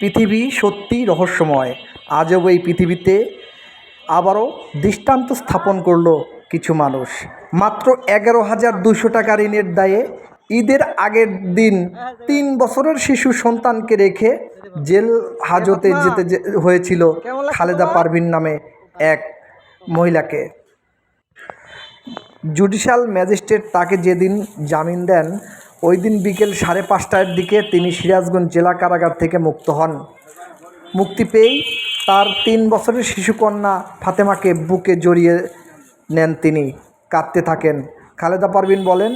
পৃথিবী সত্যিই রহস্যময়। আজব এই পৃথিবীতে আবারও দৃষ্টান্ত স্থাপন করল কিছু মানুষ। মাত্র এগারো হাজার দুশো টাকা ঋণের দায়ে ঈদের আগের দিন তিন বছরের শিশু সন্তানকে রেখে জেল হাজতে যেতে যে- হয়েছিল খালেদা পারভিন নামে এক মহিলাকে। জুডিশিয়াল ম্যাজিস্ট্রেট তাকে যেদিন জামিন দেন ওই দিন বিকেল সাড়ে পাঁচটার দিকে তিনি সিরাজগঞ্জ জেলা কারাগার থেকে মুক্ত হন। মুক্তি পেয়েই তার তিন বছরের শিশুকন্যা ফাতেমাকে বুকে জড়িয়ে নেন তিনি, কাঁদতে থাকেন। খালেদা পারভিন বলেন,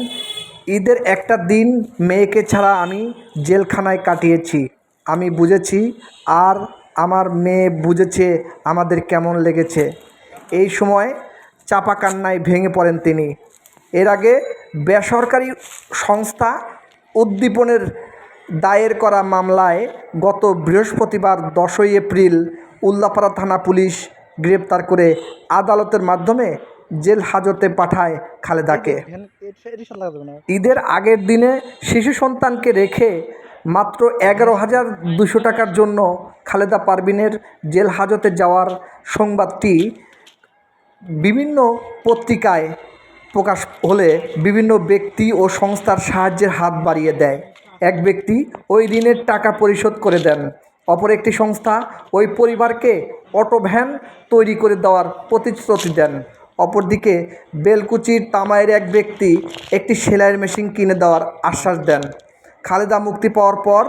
ঈদের একটা দিন মেয়েকে ছাড়া আমি জেলখানায় কাটিয়েছি। আমি বুঝেছি আর আমার মেয়ে বুঝেছে আমাদের কেমন লেগেছে। এই সময় চাপা কান্নায় ভেঙে পড়েন তিনি। এর আগে বেসরকারি সংস্থা উদ্দীপনের দায়ের করা মামলায় গত বৃহস্পতিবার দশই এপ্রিল উল্লাপাড়া থানা পুলিশ গ্রেপ্তার করে আদালতের মাধ্যমে জেল হাজতে পাঠায় খালেদাকে। ঈদের আগের দিনে শিশু সন্তানকে রেখে মাত্র এগারো হাজার দুশো টাকার জন্য খালেদা পারভিনের জেল হাজতে যাওয়ার সংবাদটি বিভিন্ন পত্রিকায় প্রকাশ হলে বিভিন্ন ব্যক্তি ও সংস্থার সাহায্যের হাত বাড়িয়ে দেয়। এক ব্যক্তি ওই ঋণের টাকা পরিশোধ করে দেন, অপর একটি সংস্থা ওই পরিবারকে অটো ভ্যান তৈরি করে দেওয়ার প্রতিশ্রুতি দেন। অপরদিকে বেলকুচির তামায়ের এক ব্যক্তি একটি সেলাইয়ের মেশিন কিনে দেওয়ার আশ্বাস দেন। খালেদা মুক্তি পাওয়ার পর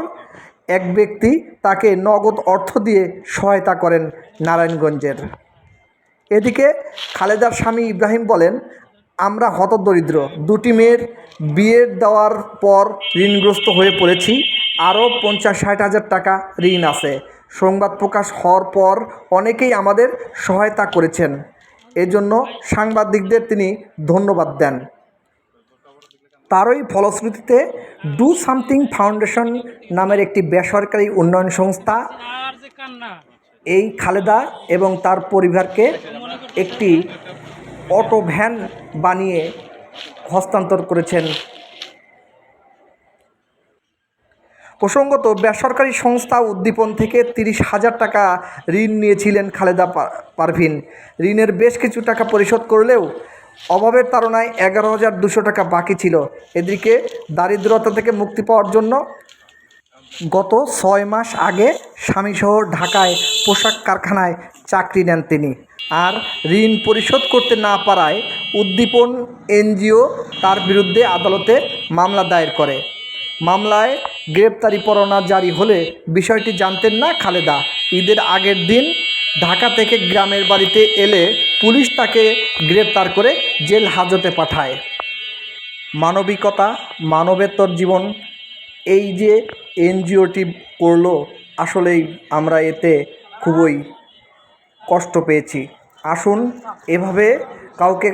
এক ব্যক্তি তাকে নগদ অর্থ দিয়ে সহায়তা করেন নারায়ণগঞ্জের। এদিকে খালেদার স্বামী ইব্রাহিম বলেন আমরা হতদরিদ্র। দুটি মেয়ের বিয়ের দেওয়ার পর ঋণগ্রস্ত হয়ে পড়েছি। আরও পঞ্চাশ ষাট হাজার টাকা ঋণ আছে। সংবাদ প্রকাশ হওয়ার পর অনেকেই আমাদের সহায়তা করেছেন। এজন্য সাংবাদিকদের তিনি ধন্যবাদ দেন। তারই ফলশ্রুতিতে ডু সামথিং ফাউন্ডেশন নামের একটি বেসরকারি উন্নয়ন সংস্থা এই খালেদা এবং তার পরিবারকে একটি অটো ভ্যান বানিয়ে হস্তান্তর করেছেন। প্রসঙ্গত, বেসরকারি সংস্থা উদ্দীপন থেকে তিরিশ হাজার টাকা ঋণ নিয়েছিলেন খালেদা পারভিন। ঋণের বেশ কিছু টাকা পরিশোধ করলেও অভাবের তাড়নায় এগারো হাজার দুশো টাকা বাকি ছিল। এদিকে দারিদ্রতা থেকে মুক্তি পাওয়ার জন্য গত ছয় মাস আগে স্বামীসহ ঢাকায় পোশাক কারখানায় চাকরি নেন তিনি। আর ঋণ পরিশোধ করতে না পারায় উদ্দীপন এনজিও তার বিরুদ্ধে আদালতে মামলা দায়ের করে। মামলায় গ্রেপ্তারি পরোয়ানা জারি হলে বিষয়টি জানতেন না খালেদা। ঈদের আগের দিন ঢাকা থেকে গ্রামের বাড়িতে এলে পুলিশ তাকে গ্রেপ্তার করে জেল হাজতে পাঠায়। মানবিকতা, মানবেতর জীবন এই যে এনজিওটি করল আসলেই আমরা এতে খুবই কষ্ট পেয়েছি। আসুন এভাবে কাউকে